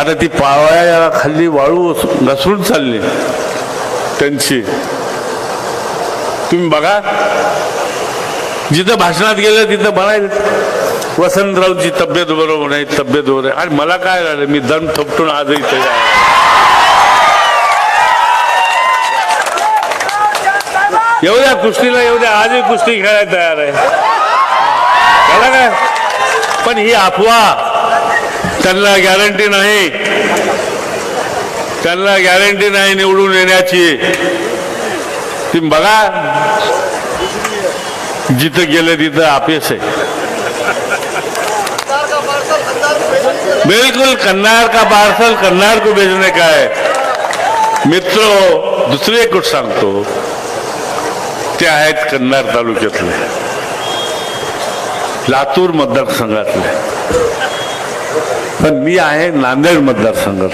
आता ती पावळ्या खाली वाळू घसरून चालली. त्यांची. तुम्ही बघा. जिथं भाषणात गेलं तिथं म्हणायचं वसंतरावची तब्येत बरोबर नाही तब्येत बरोबर आहे आणि मला काय झालं मी दम थपटून आजही तयार एवढ्या कुस्तीला एवढ्या आजही कुस्ती खेळायला तयार आहे. काय पण ही अफवा त्यांना गॅरंटी नाही. त्यांना गॅरंटी नाही निवडून येण्याची. तुम्ही बघा. जिथं गेलं तिथं आपेस आहे. बिल्कुल कन्नार का पार्सल? कन्नार को भेजने का है? मित्र दुसरे एक गोष्ट सांगतो. ते आहेत कन्नार तालुक्यातले. लातूर मतदारसंघातले. पण मी आहे नांदेड मतदारसंघात.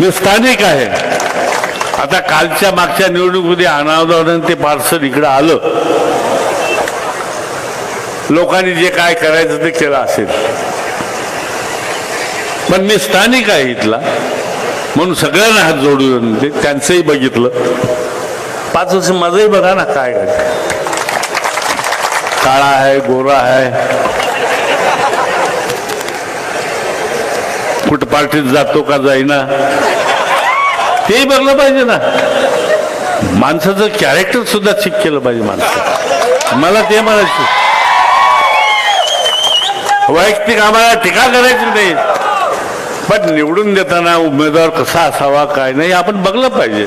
मी स्थानिक आहे. आता कालच्या मागच्या निवडणुकीमध्ये अनावधानाने ते पार्सल इकडं आलं. लोकांनी जे काय करायचं ते केलं असेल. पण मी स्थानिक आहे इथला. म्हणून सगळ्यांना हात जोडून ते त्यांचंही बघितलं. पाच वर्ष माझंही बघा ना काय काय काळा आहे गोरा आहे. कुठं पार्टीत जातो का जाईना? तेही बघलं पाहिजे ना. माणसाचं कॅरेक्टर सुद्धा चेक केलं पाहिजे माणसं मला ते म्हणायचं. वैयक्तिक आम्हाला टीका करायची नाही. पण निवडून देताना उमेदवार कसा असावा काय नाही आपण बघलं पाहिजे.